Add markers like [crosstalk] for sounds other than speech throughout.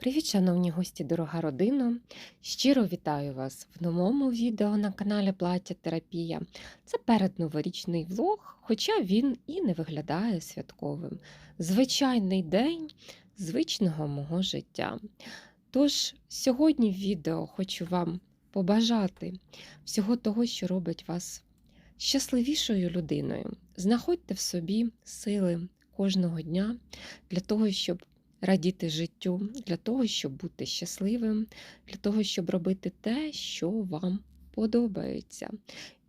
Привіт, шановні гості, дорога родина! Щиро вітаю вас в новому відео на каналі Плаття Терапія. Це передноворічний влог, хоча він і не виглядає святковим. Звичайний день звичного мого життя. Тож сьогодні в відео хочу вам побажати всього того, що робить вас щасливішою людиною. Знаходьте в собі сили кожного дня для того, щоб радіти життю, для того, щоб бути щасливим, для того, щоб робити те, що вам подобається.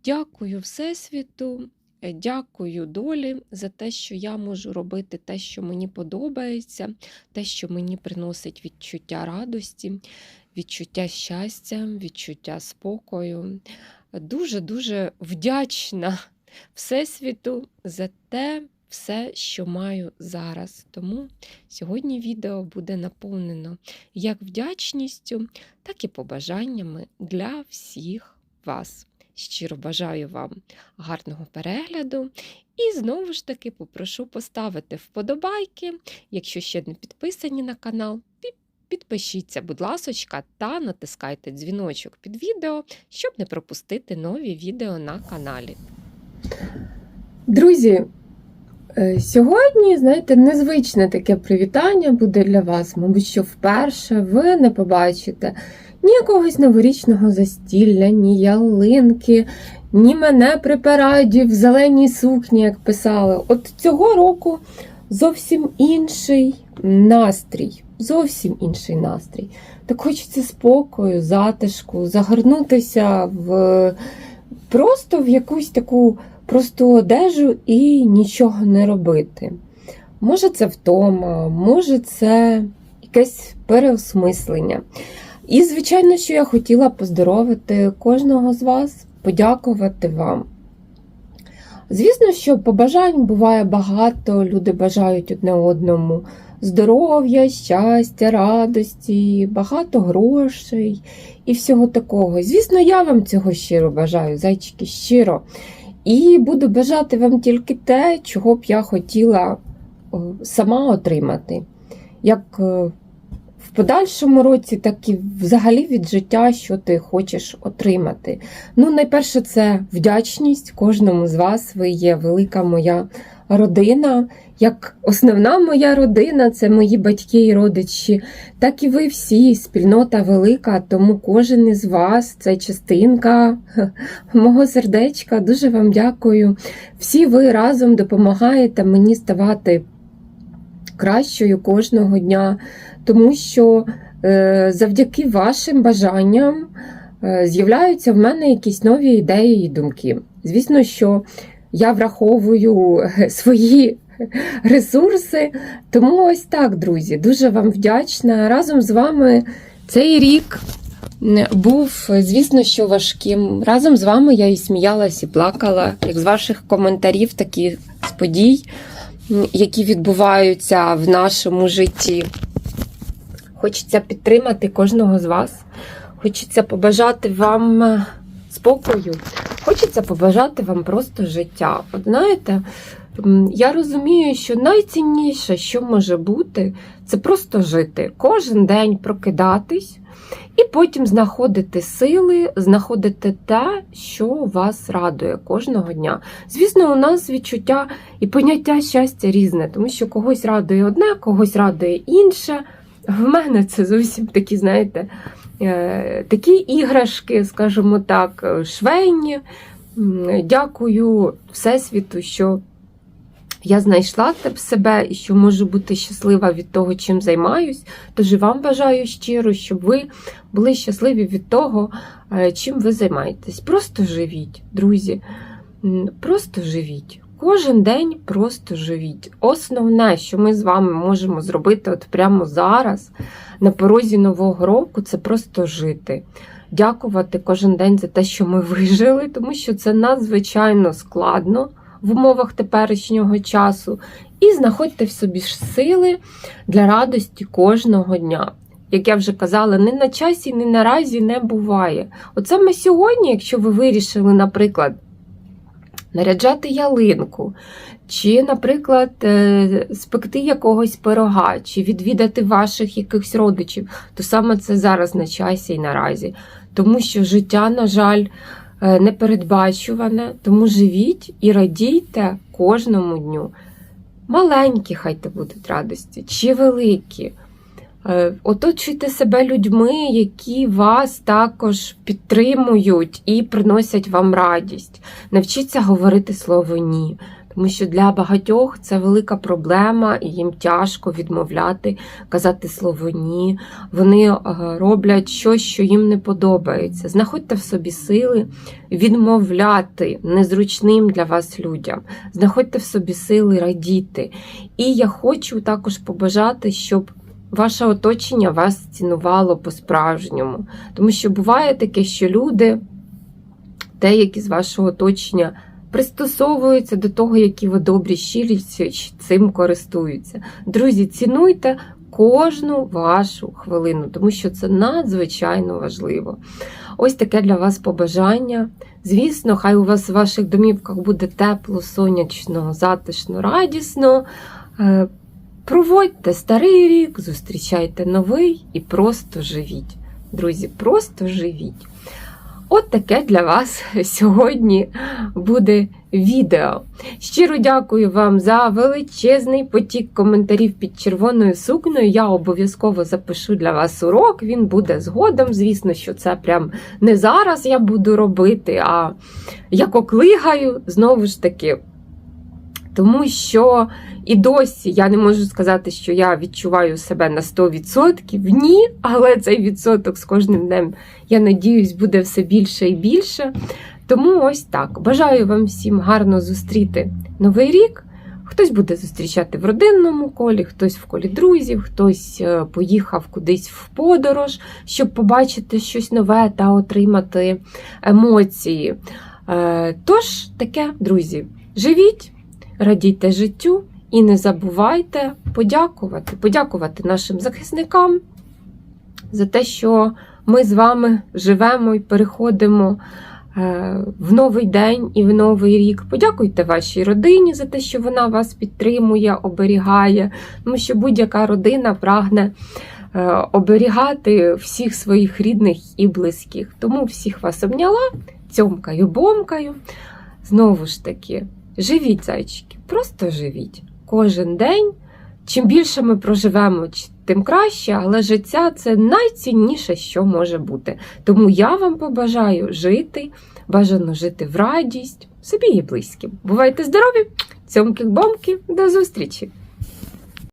Дякую Всесвіту, дякую долі за те, що я можу робити те, що мені подобається, те, що мені приносить відчуття радості, відчуття щастя, відчуття спокою. Дуже-дуже вдячна Всесвіту за те, все, що маю зараз. Тому сьогодні відео буде наповнено як вдячністю, так і побажаннями для всіх вас. Щиро бажаю вам гарного перегляду. І знову ж таки попрошу поставити вподобайки, якщо ще не підписані на канал. Підпишіться, будь ласочка, та натискайте дзвіночок під відео, щоб не пропустити нові відео на каналі. Друзі, сьогодні, знаєте, незвичне таке привітання буде для вас. Мабуть, що вперше ви не побачите ні якогось новорічного застілля, ні ялинки, ні мене при параді в зеленій сукні, як писали. От цього року зовсім інший настрій. Зовсім інший настрій. Так хочеться спокою, затишку, загорнутися в просто в якусь таку просту одежу і нічого не робити. Може, це втома, може, це якесь переосмислення. І, звичайно, що я хотіла поздоровити кожного з вас, подякувати вам. Звісно, що побажань буває багато, люди бажають одне одному здоров'я, щастя, радості, багато грошей і всього такого. Звісно, я вам цього щиро бажаю, зайчики, щиро. І буду бажати вам тільки те, чого б я хотіла е, сама отримати. Як е, в подальшому році, так і взагалі від життя, що ти хочеш отримати. Ну, найперше, це вдячність кожному з вас. Ви є велика моя родина. Як основна моя родина, це мої батьки і родичі, так і ви всі, спільнота велика, тому кожен із вас це частинка [laughs] мого сердечка. Дуже вам дякую. Всі ви разом допомагаєте мені ставати кращою кожного дня, тому що е, завдяки вашим бажанням е, з'являються в мене якісь нові ідеї і думки. Звісно, що я враховую е, свої ресурси. Тому ось так, друзі, дуже вам вдячна. Разом з вами цей рік був, звісно, що важким. Разом з вами я і сміялась, і плакала, як з ваших коментарів, так і з подій, які відбуваються в нашому житті. Хочеться підтримати кожного з вас. Хочеться побажати вам е, спокою. Хочеться побажати вам просто життя. От знаєте, я розумію, що найцінніше, що може бути, це просто жити. Кожен день прокидатись і потім знаходити сили, знаходити те, що вас радує кожного дня. Звісно, у нас відчуття і поняття щастя різне, тому що когось радує одне, когось радує інше. В мене це зовсім такі, знаєте, е, такі іграшки, скажімо так, е, швейні. Дякую Всесвіту, що я знайшла себе і що можу бути щаслива від того, чим займаюсь. Тож і вам бажаю щиро, щоб ви були щасливі від того, е, чим ви займаєтесь. Просто живіть, друзі. Просто живіть. Кожен день просто живіть. Основне, що ми з вами можемо зробити от прямо зараз, на порозі Нового року, це просто жити. Дякувати кожен день за те, що ми вижили, тому що це надзвичайно складно в умовах теперішнього часу. І знаходьте в собі ж сили для радості кожного дня. Як я вже казала, не на часі, ні наразі не буває. От саме сьогодні, якщо ви вирішили, наприклад, наряджати ялинку, чи, наприклад, е, спекти якогось пирога, чи відвідати ваших якихось родичів, то саме це зараз на часі і наразі. Тому що життя, на жаль, непередбачуване, тому живіть і радійте кожному дню. Маленькі хай то будуть радості, чи великі. Е, Оточуйте себе людьми, які вас також підтримують і приносять вам радість. Навчіться говорити слово ні. Тому що для багатьох це велика проблема, і їм тяжко відмовляти, казати слово ні. Вони е, роблять щось, що їм не подобається. Знаходьте в собі сили відмовляти незручним для вас людям. Знаходьте в собі сили радіти. І я хочу також побажати, щоб ваше оточення вас цінувало по-справжньому. Тому що буває таке, що люди, деякі з вашого оточення, пристосовуються до того, які ви добрі, щирі цим користуються. Друзі, цінуйте кожну вашу хвилину, тому що це надзвичайно важливо. Ось таке для вас побажання. Звісно, хай у вас в ваших домівках буде тепло, сонячно, затишно, радісно. Е, Проводьте старий рік, зустрічайте новий і просто живіть. Друзі, просто живіть. От таке для вас сьогодні буде відео. Щиро дякую вам за величезний потік коментарів під червоною сукнею. Я обов'язково запишу для вас урок. Він буде згодом. Звісно, що це прям не зараз я буду робити, а як оклигаю, знову ж таки. Тому що і досі я не можу сказати, що я відчуваю себе на 100%. Ні, але цей відсоток з кожним днем, я надіюсь, буде все більше і більше. Тому ось так. Бажаю вам всім гарно зустріти новий рік. Хтось буде зустрічати в родинному колі, хтось в колі друзів, хтось е, поїхав кудись в подорож, щоб побачити щось нове та отримати емоції. Е, Тож, таке, друзі, живіть, радійте життю. І не забувайте подякувати, подякувати нашим захисникам за те, що ми з вами живемо і переходимо е, в новий день і в новий рік. Подякуйте вашій родині за те, що вона вас підтримує, оберігає, тому що будь-яка родина прагне е, оберігати всіх своїх рідних і близьких. Тому всіх вас обняла, цьомкаю, бомкаю. Знову ж таки, живіть, зайчики, просто живіть кожен день. Чим більше ми проживемо, тим краще, але життя це найцінніше, що може бути. Тому я вам побажаю жити, бажано жити в радість, собі і близьким. Бувайте здорові! Цьомки-бомки, до зустрічі!